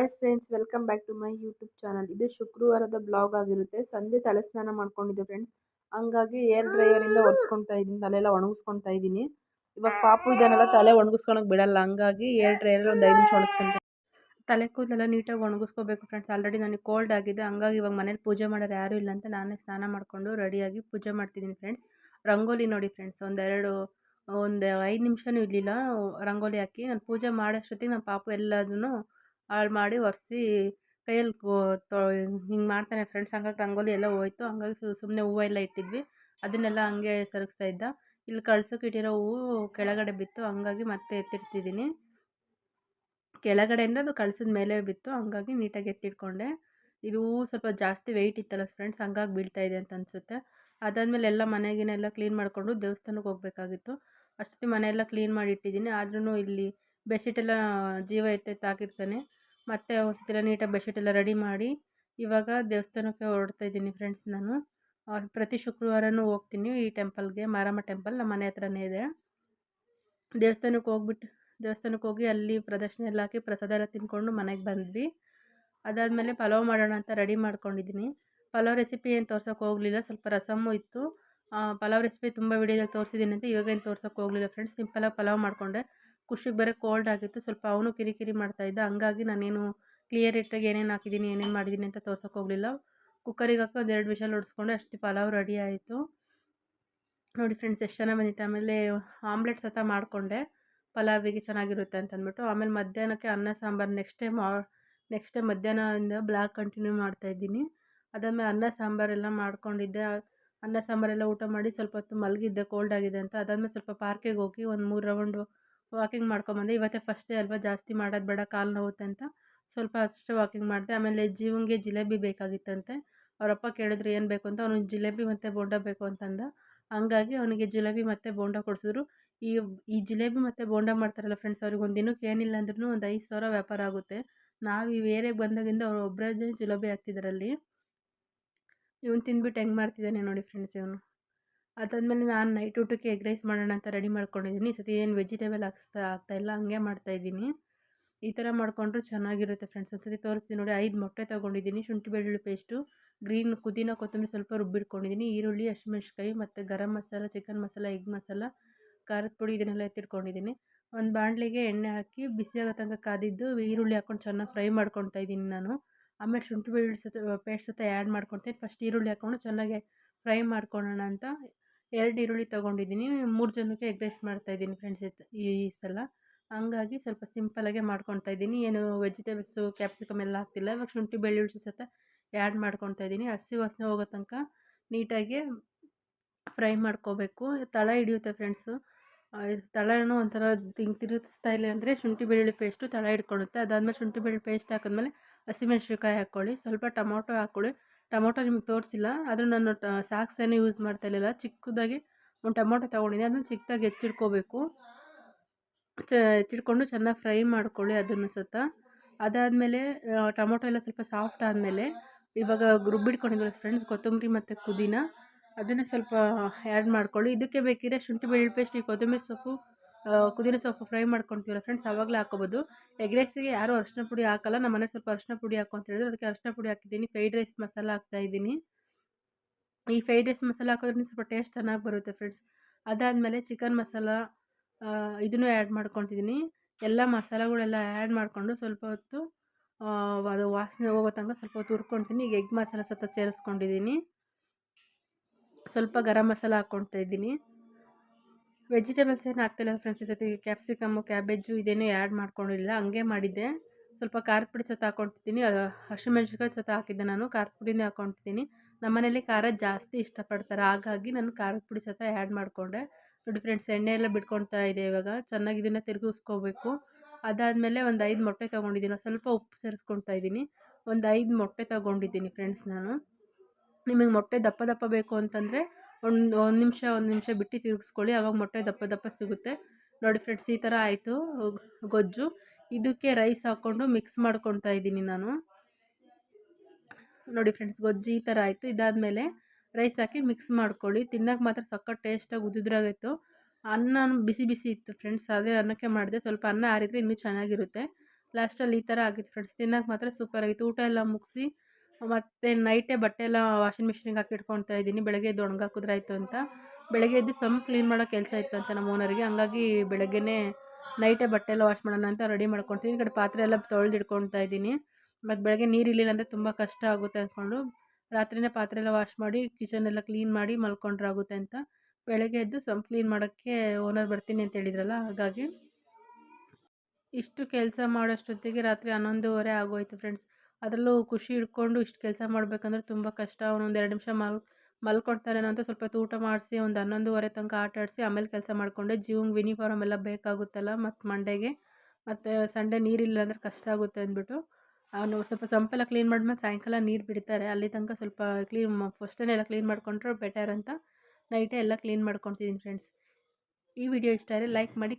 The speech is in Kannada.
Hi friends welcome back to my YouTube channel ಇದು ಶುಕ್ರವಾರದ ಬ್ಲಾಗ್ ಆಗಿರುತ್ತೆ. ಸಂಜೆ ತಲೆ ಸ್ನಾನ ಮಾಡ್ಕೊಂಡಿದ್ದೆ ಫ್ರೆಂಡ್ಸ್ ಹಂಗಾಗಿ ಏರ್ ಡ್ರೈಯರಿಂದ ಒರೆಸ್ಕೊಳ್ತಾ ಇದ್ದೀನಿ ತಲೆಯೆಲ್ಲ ಒಣಗಿಸ್ಕೊಳ್ತಾ ಇದ್ದೀನಿ ಇವಾಗ ಪಾಪು ಇದನ್ನೆಲ್ಲ ತಲೆ ಒಣಗಿಸ್ಕೊಳಕ್ಕೆ ಬಿಡಲ್ಲ. ಹಂಗಾಗಿ ಏರ್ ಡ್ರೈಯರ್ ಒಂದು ಐದು ನಿಮಿಷ ಒಣಗಿಸ್ಕೊಳ್ತೀನಿ ತಲೆ ಕೂದಲೆಲ್ಲ ನೀಟಾಗಿ ಒಣಗಿಸ್ಕೋಬೇಕು ಫ್ರೆಂಡ್ಸ್ ಆಲ್ರೆಡಿ ನನಗೆ ಕೋಲ್ಡ್ ಆಗಿದೆ. ಹಂಗಾಗಿ ಇವಾಗ ಮನೇಲಿ ಪೂಜೆ ಮಾಡೋರು ಯಾರೂ ಇಲ್ಲ ಅಂತ ನಾನೇ ಸ್ನಾನ ಮಾಡಿಕೊಂಡು ರೆಡಿಯಾಗಿ ಪೂಜೆ ಮಾಡ್ತಿದ್ದೀನಿ ಫ್ರೆಂಡ್ಸ್ ರಂಗೋಲಿ ನೋಡಿ ಫ್ರೆಂಡ್ಸ್ ಒಂದೆರಡು ಒಂದು ಐದು ನಿಮಿಷನೂ ಇರಲಿಲ್ಲ. ರಂಗೋಲಿ ಹಾಕಿ ನಾನು ಪೂಜೆ ಮಾಡೋಷ್ಟೊತ್ತಿಗೆ ನಮ್ಮ ಪಾಪು ಎಲ್ಲದನ್ನು ಹಾಳು ಮಾಡಿ ಒರೆಸಿ ಕೈಯಲ್ಲಿ ತೊ ಹಿಂಗೆ ಮಾಡ್ತಾನೆ ಫ್ರೆಂಡ್ಸ್ ಹಂಗಾಗಿ ರಂಗೋಲಿ ಎಲ್ಲ ಹೋಯ್ತು. ಹಂಗಾಗಿ ಸುಮ್ಮನೆ ಹೂವು ಎಲ್ಲ ಇಟ್ಟಿದ್ವಿ. ಅದನ್ನೆಲ್ಲ ಹಂಗೆ ಸರಿಸ್ತಾ ಇದ್ದ. ಇಲ್ಲಿ ಕಳ್ಸೋಕೆ ಇಟ್ಟಿರೋ ಹೂವು ಕೆಳಗಡೆ ಬಿತ್ತು. ಹಂಗಾಗಿ ಮತ್ತೆ ಎತ್ತಿಡ್ತಿದ್ದೀನಿ. ಕೆಳಗಡೆಯಿಂದ ಅದು ಕಳ್ಸಿದ ಮೇಲೆ ಬಿತ್ತು. ಹಂಗಾಗಿ ನೀಟಾಗಿ ಎತ್ತಿಟ್ಕೊಂಡೆ. ಇದು ಸ್ವಲ್ಪ ಜಾಸ್ತಿ ವೆಯ್ಟ್ ಇತ್ತಲ್ಲ ಫ್ರೆಂಡ್ಸ್ ಹಂಗಾಗಿ ಇದೆ ಅಂತ ಅನಿಸುತ್ತೆ. ಅದಾದಮೇಲೆ ಎಲ್ಲ ಮನೆಗಿನೆಲ್ಲ ಕ್ಲೀನ್ ಮಾಡಿಕೊಂಡು ದೇವಸ್ಥಾನಕ್ಕೆ ಹೋಗಬೇಕಾಗಿತ್ತು. ಅಷ್ಟೊತ್ತಿ ಮನೆಯೆಲ್ಲ ಕ್ಲೀನ್ ಮಾಡಿ ಇಟ್ಟಿದ್ದೀನಿ. ಆದ್ರೂ ಇಲ್ಲಿ ಬೆಡ್ಶೀಟೆಲ್ಲ ಜೀವ ಎತ್ತೆತ್ತು ಹಾಕಿರ್ತಾನೆ ಮತ್ತೆ ಒಂದ್ಸತಿ ನೀಟಾಗಿ ಬೆಡ್ಶೀಟೆಲ್ಲ ರೆಡಿ ಮಾಡಿ ಇವಾಗ ದೇವಸ್ಥಾನಕ್ಕೆ ಹೊರಡ್ತಾ ಇದ್ದೀನಿ ಫ್ರೆಂಡ್ಸ್ ನಾನು. ಪ್ರತಿ ಶುಕ್ರವಾರನೂ ಹೋಗ್ತೀನಿ ಈ ಟೆಂಪಲ್ಗೆ ಮಾರಮ್ಮ ಟೆಂಪಲ್ ನಮ್ಮ ಮನೆ ಹತ್ರನೇ ಇದೆ. ದೇವಸ್ಥಾನಕ್ಕೆ ಹೋಗ್ಬಿಟ್ಟು ದೇವಸ್ಥಾನಕ್ಕೆ ಹೋಗಿ ಅಲ್ಲಿ ಪ್ರದಕ್ಷಿಣೆ ಎಲ್ಲ ಹಾಕಿ ಪ್ರಸಾದ ಎಲ್ಲ ತಿಂದ್ಕೊಂಡು ಮನೆಗೆ ಬಂದ್ವಿ. ಅದಾದಮೇಲೆ ಪಲಾವ್ ಮಾಡೋಣ ಅಂತ ರೆಡಿ ಮಾಡ್ಕೊಂಡಿದ್ದೀನಿ. ಪಲಾವ್ ರೆಸಿಪಿ ಏನು ತೋರ್ಸೋಕೆ ಹೋಗಲಿಲ್ಲ, ಸ್ವಲ್ಪ ರಸಮ್ಮು ಇತ್ತು. ಪಲಾವ್ ರೆಸಿಪಿ ತುಂಬ ವಿಡಿಯೋದಲ್ಲಿ ತೋರಿಸಿದ್ದೀನಿ ಅಂತ ಇವಾಗೇನು ತೋರ್ಸೋಕೆ ಹೋಗಲಿಲ್ಲ ಫ್ರೆಂಡ್ಸ್ ಸಿಂಪಲಾಗಿ ಪಲಾವ್ ಮಾಡಿಕೊಂಡೆ. ಖುಷಿಗೆ ಬೇರೆ ಕೋಲ್ಡ್ ಆಗಿತ್ತು. ಸ್ವಲ್ಪ ಅವನು ಕಿರಿಕಿರಿ ಮಾಡ್ತಾಯಿದ್ದ ಹಂಗಾಗಿ ನಾನೇನು ಕ್ಲಿಯರ್ ಇಟ್ಟಾಗಿ ಏನೇನು ಹಾಕಿದ್ದೀನಿ ಏನೇನು ಮಾಡಿದ್ದೀನಿ ಅಂತ ತೋರ್ಸೋಕೆ ಹೋಗಲಿಲ್ಲ. ಕುಕ್ಕರಿಗೆ ಹಾಕಿ ಒಂದು ಎರಡು ವಿಷಲ್ ಹೊಡ್ಸ್ಕೊಂಡು ಅಷ್ಟು ಪಲಾವ್ ರೆಡಿ ಆಯಿತು. ನೋಡಿ ಫ್ರೆಂಡ್ಸ್ ಎಷ್ಟು ಚೆನ್ನಾಗಿ ಬಂದಿತ್ತು. ಆಮೇಲೆ ಆಮ್ಲೆಟ್ ಸತ ಮಾಡಿಕೊಂಡೆ. ಪಲಾವಿಗೆ ಚೆನ್ನಾಗಿರುತ್ತೆ ಅಂತ ಅಂದ್ಬಿಟ್ಟು ಆಮೇಲೆ ಮಧ್ಯಾಹ್ನಕ್ಕೆ ಅನ್ನ sambar next time next time ಮಧ್ಯಾಹ್ನದಿಂದ ಬ್ಲ್ಯಾಕ್ ಕಂಟಿನ್ಯೂ ಮಾಡ್ತಾಯಿದ್ದೀನಿ ಅದಾದಮೇಲೆ ಅನ್ನ ಸಾಂಬಾರೆಲ್ಲ ಮಾಡ್ಕೊಂಡಿದ್ದೆ. ಅನ್ನ ಸಾಂಬಾರೆಲ್ಲ ಊಟ ಮಾಡಿ ಸ್ವಲ್ಪ ಹೊತ್ತು ಮಲಗಿದ್ದೆ ಕೋಲ್ಡ್ ಆಗಿದೆ ಅಂತ. ಅದಾದಮೇಲೆ ಸ್ವಲ್ಪ ಪಾರ್ಕಿಗೆ ಹೋಗಿ ಒಂದು ಮೂರು ರೌಂಡು ವಾಕಿಂಗ್ ಮಾಡ್ಕೊಂಬಂದೆ. ಇವತ್ತೇ ಫಸ್ಟ್ ಡೇ ಅಲ್ವಾ, ಜಾಸ್ತಿ ಮಾಡೋದು ಬೇಡ, ಕಾಲು ನೋವುತ್ತೆ ಅಂತ. ಸ್ವಲ್ಪ ಅಷ್ಟೇ ವಾಕಿಂಗ್ ಮಾಡಿದೆ. ಆಮೇಲೆ ಜೀವಂಗೆ ಜಿಲೇಬಿ ಬೇಕಾಗಿತ್ತಂತೆ. ಅವರಪ್ಪ ಕೇಳಿದ್ರು ಏನು ಬೇಕು ಅಂತ. ಅವನು ಜಿಲೇಬಿ ಮತ್ತು ಬೋಂಡ ಬೇಕು ಅಂತಂದ. ಹಂಗಾಗಿ ಅವನಿಗೆ ಜಿಲೇಬಿ ಮತ್ತು ಬೋಂಡ ಕೊಡಿಸಿದ್ರು. ಈ ಈ ಜಿಲೇಬಿ ಮತ್ತು ಬೋಂಡ ಮಾಡ್ತಾರಲ್ಲ ಫ್ರೆಂಡ್ಸ್ ಅವ್ರಿಗೆ ಒಂದು ದಿನಕ್ಕೆ ಏನಿಲ್ಲ ಅಂದ್ರೂ ಒಂದು ಐದು ಸಾವಿರ ವ್ಯಾಪಾರ ಆಗುತ್ತೆ. ನಾವು ಈ ಏರಿಯಾಗೆ ಬಂದಾಗಿಂದ ಅವ್ರು ಒಬ್ಬರೇ ಜಿಲೇಬಿ ಹಾಕ್ತಿದ್ದಾರಲ್ಲಿ ಇವನು ತಿಂದ್ಬಿಟ್ಟು ಹೆಂಗೆ ಮಾಡ್ತಿದ್ದಾನೆ ನೋಡಿ ಫ್ರೆಂಡ್ಸ್ ಇವನು. ಅದಾದಮೇಲೆ ನಾನು ನೈಟ್ ಊಟಕ್ಕೆ ಎಗ್ ರೈಸ್ ಮಾಡೋಣ ಅಂತ ರೆಡಿ ಮಾಡ್ಕೊಂಡಿದ್ದೀನಿ ಈ ಸತಿ ಏನು ವೆಜಿಟೇಬಲ್ ಹಾಕ್ಸ್ತಾ ಆಗ್ತಾಯಿಲ್ಲ ಹಂಗೆ ಮಾಡ್ತಾಯಿದ್ದೀನಿ ಈ ಥರ ಮಾಡಿಕೊಂಡ್ರು ಚೆನ್ನಾಗಿರುತ್ತೆ ಫ್ರೆಂಡ್ಸ್ ಒಂದು ಸತಿ ತೋರಿಸ್ತೀನಿ ನೋಡಿ, ಐದು ಮೊಟ್ಟೆ ತೊಗೊಂಡಿದ್ದೀನಿ ಶುಂಠಿ, ಬೆಳ್ಳುಳ್ಳಿ ಪೇಸ್ಟು ಗ್ರೀನ್ ಪುದೀನ, ಕೊತ್ತಂಬರಿ ಸ್ವಲ್ಪ ರುಬ್ಬಿಟ್ಕೊಂಡಿದ್ದೀನಿ ಈರುಳ್ಳಿ ಹಸಿಮೆಣ್ಸಿಕಾಯಿ ಮತ್ತು ಗರಂ ಮಸಾಲ ಚಿಕನ್ ಮಸಾಲ ಎಗ್ ಮಸಾಲ, ಖಾರದ ಪುಡಿ ಇದನ್ನೆಲ್ಲ ಎತ್ತಿಟ್ಕೊಂಡಿದ್ದೀನಿ ಒಂದು ಬಾಣಲೆಗೆ ಎಣ್ಣೆ ಹಾಕಿ ಬಿಸಿಯಾಗೋ ತನಕ ಕಾದಿದ್ದು ಈರುಳ್ಳಿ ಹಾಕ್ಕೊಂಡು ಚೆನ್ನಾಗಿ ಫ್ರೈ ಮಾಡ್ಕೊತಾ ಇದ್ದೀನಿ ನಾನು. ಆಮೇಲೆ ಶುಂಠಿ, ಬೆಳ್ಳುಳ್ಳಿ ಸತ ಪೇಸ್ಟ್ ಸತ ಆ್ಯಡ್ ಮಾಡ್ಕೊಳ್ತೀನಿ. ಫಸ್ಟ್ ಈರುಳ್ಳಿ ಹಾಕ್ಕೊಂಡು ಚೆನ್ನಾಗಿ ಫ್ರೈ ಮಾಡ್ಕೊಳ್ಳೋಣ ಅಂತ ಎರಡು ಈರುಳ್ಳಿ ತೊಗೊಂಡಿದ್ದೀನಿ, ಮೂರು ಜನಕ್ಕೆ ಎಗ್ ರೈಸ್ ಮಾಡ್ತಾಯಿದ್ದೀನಿ ಫ್ರೆಂಡ್ಸ್ ಈ ಸಲ. ಹಂಗಾಗಿ ಸ್ವಲ್ಪ ಸಿಂಪಲಾಗೆ ಮಾಡ್ಕೊತಾ ಇದ್ದೀನಿ, ಏನು ವೆಜಿಟೇಬಲ್ಸು, ಕ್ಯಾಪ್ಸಿಕಮ್ ಎಲ್ಲ ಹಾಕ್ತಿಲ್ಲ, ಇವಾಗ ಶುಂಠಿ, ಬೆಳ್ಳುಳ್ಳಿ ಸತ ಆ್ಯಡ್ ಮಾಡ್ಕೊತಾ ಇದ್ದೀನಿ. ಹಸಿ ವಾಸನೆ ಹೋಗೋ ತನಕ ನೀಟಾಗಿ ಫ್ರೈ ಮಾಡ್ಕೋಬೇಕು. ತಳ ಹಿಡಿಯುತ್ತೆ ಫ್ರೆಂಡ್ಸು. ತಳನೂ ಒಂಥರ ತಿಂಗ್ ತಿರುಗಿಸ್ತಾ ಇಲ್ಲ ಅಂದರೆ ಶುಂಠಿ, ಬೆಳ್ಳುಳ್ಳಿ ಪೇಸ್ಟು ತಳ ಹಿಡ್ಕೊಳುತ್ತೆ. ಅದಾದಮೇಲೆ ಶುಂಠಿ, ಬೆಳ್ಳುಳ್ಳಿ ಪೇಸ್ಟ್ ಹಾಕಿದ್ಮೇಲೆ ಹಸಿಮೆಣ್ಸಿನ್ಕಾಯಿ ಹಾಕ್ಕೊಳ್ಳಿ. ಸ್ವಲ್ಪ ಟೊಮೊಟೊ ಹಾಕ್ಕೊಳ್ಳಿ. ಟೊಮೊಟೊ ನಿಮಗೆ ತೋರಿಸಿಲ್ಲ, ಆದರೆ ನಾನು ಸಾಕ್ಸೇನೆ ಯೂಸ್ ಮಾಡ್ತಾ ಇರಲಿಲ್ಲ. ಚಿಕ್ಕದಾಗಿ ಒಂದು ಟೊಮೊಟೊ ತೊಗೊಂಡಿದ್ದೆ ಅದನ್ನು ಚಿಕ್ಕದಾಗಿ ಹೆಚ್ಚಿಡ್ಕೋಬೇಕು. ಚ, ಹೆಚ್ಚಿಡ್ಕೊಂಡು ಚೆನ್ನಾಗಿ ಫ್ರೈ ಮಾಡ್ಕೊಳ್ಳಿ ಅದನ್ನು ಸತ ಅದಾದಮೇಲೆ ಟೊಮೊಟೊ ಎಲ್ಲ ಸ್ವಲ್ಪ ಸಾಫ್ಟ್ ಆದಮೇಲೆ, ಇವಾಗ ರುಬ್ಬಿಟ್ಕೊಂಡಿದ್ವಲ್ಲ ಫ್ರೆಂಡ್ಸ್ ಕೊತ್ತಂಬರಿ ಮತ್ತು ಪುದೀನ. ಅದನ್ನು ಸ್ವಲ್ಪ ಆ್ಯಡ್ ಮಾಡ್ಕೊಳ್ಳಿ. ಇದಕ್ಕೆ ಬೇಕಿದ್ರೆ ಶುಂಠಿ ಬೆಳ್ಳುಳ್ಳಿ ಪೇಸ್ಟ್ ಈ ಕೊತ್ತಂಬರಿ ಸೊಪ್ಪು ಪುದೀನ ಸೊಪ್ಪು ಫ್ರೈ ಮಾಡ್ಕೊತೀವಲ್ಲ ಫ್ರೆಂಡ್ಸ್ ಆವಾಗಲೇ ಹಾಕೋಬೋದು ಎಗ್ ರೈಸಿಗೆ ಯಾರೂ ಅರಿಶಿನ ಪುಡಿ ಹಾಕಲ್ಲ ನಮ್ಮ ಸ್ವಲ್ಪ ಅರಿಶಿನ ಪುಡಿ ಹಾಕು ಅಂತ ಹೇಳಿದ್ರು, ಅದಕ್ಕೆ ಅರಿಶಿನ ಪುಡಿ ಹಾಕಿದ್ದೀನಿ. ಫ್ರೈಡ್ ರೈಸ್ ಮಸಾಲ ಹಾಕ್ತಾಯಿದ್ದೀನಿ ಈ ಫ್ರೈಡ್ ರೈಸ್ ಮಸಾಲ ಹಾಕೋದ್ರಿಂದ ಸ್ವಲ್ಪ ಟೇಸ್ಟ್ ಚೆನ್ನಾಗಿ ಬರುತ್ತೆ ಫ್ರೆಂಡ್ಸ್ ಅದಾದಮೇಲೆ ಚಿಕನ್ ಮಸಾಲ ಇದನ್ನು ಆ್ಯಡ್ ಮಾಡ್ಕೊತಿದ್ದೀನಿ. ಎಲ್ಲ ಮಸಾಲೆಗಳೆಲ್ಲ ಆ್ಯಡ್ ಮಾಡಿಕೊಂಡು ಸ್ವಲ್ಪ ಹೊತ್ತು ಅದು ವಾಸನೆ ಹೋಗೋ ತನಕ ಸ್ವಲ್ಪ ಹೊತ್ತು ಹುರ್ಕೊತೀನಿ ಈಗ ಎಗ್ ಮಸಾಲ ಸತ ಸೇರಿಸ್ಕೊಂಡಿದ್ದೀನಿ. ಸ್ವಲ್ಪ ಗರಂ ಮಸಾಲ ಹಾಕ್ಕೊಳ್ತಾ ಇದ್ದೀನಿ. ವೆಜಿಟೇಬಲ್ಸ್ ಏನು ಹಾಕ್ತಿಲ್ಲ ಫ್ರೆಂಡ್ಸ್ ಈ ಸತಿ. ಕ್ಯಾಪ್ಸಿಕಮ್ಮು ಕ್ಯಾಬೇಜು ಇದೇನು ಆ್ಯಡ್ ಮಾಡ್ಕೊಂಡಿಲ್ಲ. ಹಂಗೆ ಮಾಡಿದ್ದೆ. ಸ್ವಲ್ಪ ಖಾರದ ಪುಡಿ ಸತ ಹಾಕ್ಕೊತಿದ್ದೀನಿ ಹಸಿಮೆಣ್ಸಿನ್ಕಾಯಿ ಸತ ಹಾಕಿದ್ದೆ ನಾನು. ಖಾರದ ಪುಡಿನೇ ಹಾಕ್ಕೊತಿದ್ದೀನಿ ನಮ್ಮ ಮನೇಲಿ ಖಾರ ಜಾಸ್ತಿ ಇಷ್ಟಪಡ್ತಾರೆ. ಹಾಗಾಗಿ ನಾನು ಖಾರದ ಪುಡಿ ಸತ ಆ್ಯಡ್ ಮಾಡಿಕೊಂಡೆ. ನೋಡಿ ಫ್ರೆಂಡ್ಸ್ ಎಣ್ಣೆ ಎಲ್ಲ ಬಿಟ್ಕೊಳ್ತಾ ಇದೆ ಇವಾಗ. ಚೆನ್ನಾಗಿ ಇದನ್ನು ತಿರುಗಿಸ್ಕೋಬೇಕು. ಅದಾದಮೇಲೆ ಒಂದು ಐದು ಮೊಟ್ಟೆ ತೊಗೊಂಡಿದ್ದೀನಿ. ಸ್ವಲ್ಪ ಉಪ್ಪು ಸೇರಿಸ್ಕೊಳ್ತಾ ಇದ್ದೀನಿ. ಒಂದು ಐದು ಮೊಟ್ಟೆ ತೊಗೊಂಡಿದ್ದೀನಿ ಫ್ರೆಂಡ್ಸ್ ನಾನು. ನಿಮಗೆ ಮೊಟ್ಟೆ ದಪ್ಪ ದಪ್ಪ ಬೇಕು ಅಂತಂದರೆ ಒಂದು ಒಂದು ನಿಮಿಷ ಒಂದು ನಿಮಿಷ ಬಿಟ್ಟು ತಿರುಗಿಸ್ಕೊಳ್ಳಿ. ಆವಾಗ ಮೊಟ್ಟೆ ದಪ್ಪ ದಪ್ಪ ಸಿಗುತ್ತೆ. ನೋಡಿ ಫ್ರೆಂಡ್ಸ್, ಈ ಥರ ಆಯಿತು. ಗೊಜ್ಜು. ಇದಕ್ಕೆ ರೈಸ್ ಹಾಕ್ಕೊಂಡು ಮಿಕ್ಸ್ ಮಾಡ್ಕೊತಾ ಇದ್ದೀನಿ ನಾನು. ನೋಡಿ ಫ್ರೆಂಡ್ಸ್, ಗೊಜ್ಜು ಈ ಥರ ಆಯಿತು. ಇದಾದಮೇಲೆ ರೈಸ್ ಹಾಕಿ ಮಿಕ್ಸ್ ಮಾಡ್ಕೊಳ್ಳಿ. ತಿನ್ನೋಕೆ ಮಾತ್ರ ಸಖತ್ ಟೇಸ್ಟಾಗಿ ಉದುದ್ರಾಗಿತ್ತು. ಅನ್ನ ಬಿಸಿ ಬಿಸಿ ಇತ್ತು ಫ್ರೆಂಡ್ಸ್, ಅದೇ ಅನ್ನಕ್ಕೆ ಮಾಡಿದೆ. ಸ್ವಲ್ಪ ಅನ್ನ ಆರಿದರೆ ಇನ್ನೂ ಚೆನ್ನಾಗಿರುತ್ತೆ. ಲಾಸ್ಟಲ್ಲಿ ಈ ಥರ ಆಗಿತ್ತು ಫ್ರೆಂಡ್ಸ್. ತಿನ್ನೋಕೆ ಮಾತ್ರ ಸೂಪರ್ ಆಗಿತ್ತು ಊಟ ಎಲ್ಲ ಮುಗಿಸಿ ಮತ್ತು ನೈಟೇ ಬಟ್ಟೆ ಎಲ್ಲ ವಾಷಿಂಗ್ ಮಿಷಿನಿಗೆ ಹಾಕಿ ಇಟ್ಕೊಳ್ತಾ ಇದ್ದೀನಿ. ಬೆಳಗ್ಗೆ ಎದ್ದು ಒಣಗಾಕಿದ್ರೆ ಆಯಿತು ಅಂತ. ಬೆಳಗ್ಗೆ ಎದ್ದು ಸಮ್ ಕ್ಲೀನ್ ಮಾಡೋ ಕೆಲಸ ಇತ್ತು ಅಂತ ನಮ್ಮ ಓನರಿಗೆ ಹಂಗಾಗಿ ಬೆಳಗ್ಗೆನೇ ನೈಟೇ ಬಟ್ಟೆ ಎಲ್ಲ ವಾಶ್ ಮಾಡೋಣ ಅಂತ ರೆಡಿ ಮಾಡ್ಕೊಳ್ತೀನಿ ಈ ಕಡೆ ಪಾತ್ರೆ ಎಲ್ಲ ತೊಳೆದು ಇಟ್ಕೊಳ್ತಾ ಇದ್ದೀನಿ. ಮತ್ತು ಬೆಳಗ್ಗೆ ನೀರು ಇರಲಿಲ್ಲ ಅಂದರೆ ತುಂಬ ಕಷ್ಟ ಆಗುತ್ತೆ ಅಂದ್ಕೊಂಡು ರಾತ್ರಿನೇ ಪಾತ್ರೆ ಎಲ್ಲ ವಾಶ್ ಮಾಡಿ ಕಿಚನ್ ಎಲ್ಲ ಕ್ಲೀನ್ ಮಾಡಿ ಮಲ್ಕೊಂಡ್ರೆ ಆಗುತ್ತೆ ಅಂತ. ಬೆಳಗ್ಗೆ ಎದ್ದು ಸಂಪ್ ಕ್ಲೀನ್ ಮಾಡೋಕ್ಕೆ ಓನರ್ ಬರ್ತೀನಿ ಅಂತ ಹೇಳಿದ್ರಲ್ಲ, ಹಾಗಾಗಿ ಇಷ್ಟು ಕೆಲಸ ಮಾಡೋಷ್ಟೊತ್ತಿಗೆ ರಾತ್ರಿ ಹನ್ನೊಂದುವರೆ ಆಗೋಯ್ತು ಫ್ರೆಂಡ್ಸ್ ಅದರಲ್ಲೂ ಖುಷಿ ಹಿಡ್ಕೊಂಡು ಇಷ್ಟು ಕೆಲಸ ಮಾಡಬೇಕಂದ್ರೆ ತುಂಬ ಕಷ್ಟ. ಒಂದೊಂದು ಎರಡು ನಿಮಿಷ ಮಲ್ ಮಲ್ಕೊಳ್ತಾರೇನೋ ಅಂತ ಸ್ವಲ್ಪ ಊಟ ಮಾಡಿಸಿ, ಒಂದು ಹನ್ನೊಂದುವರೆ ತನಕ ಆಟ ಆಡಿಸಿ, ಆಮೇಲೆ ಕೆಲಸ ಮಾಡಿಕೊಂಡೆ. ಜೀವಂಗೆ ಯೂನಿಫಾರ್ಮ್ ಎಲ್ಲ ಬೇಕಾಗುತ್ತಲ್ಲ ಮತ್ತು ಮಂಡೆಗೆ ಮತ್ತು ಸಂಡೆ ನೀರಿಲ್ಲ ಅಂದರೆ ಕಷ್ಟ ಆಗುತ್ತೆ ಅಂದ್ಬಿಟ್ಟು. ಅವನು ಸ್ವಲ್ಪ ಸಂಪೆಲ್ಲ ಕ್ಲೀನ್ ಮಾಡಿದ್ಮೇಲೆ ಸಾಯಂಕಾಲ ನೀರು ಬಿಡ್ತಾರೆ. ಅಲ್ಲಿ ತನಕ ಸ್ವಲ್ಪ ಕ್ಲೀನ್ ಫಸ್ಟೇ ಎಲ್ಲ ಕ್ಲೀನ್ ಮಾಡಿಕೊಂಡ್ರೆ ಬೆಟರ್ ಅಂತ. ನೈಟೇ ಎಲ್ಲ ಕ್ಲೀನ್ ಮಾಡ್ಕೊತಿದ್ದೀನಿ ಫ್ರೆಂಡ್ಸ್ ಈ ವಿಡಿಯೋ ಇಷ್ಟ ಆದರೆ ಲೈಕ್ ಮಾಡಿ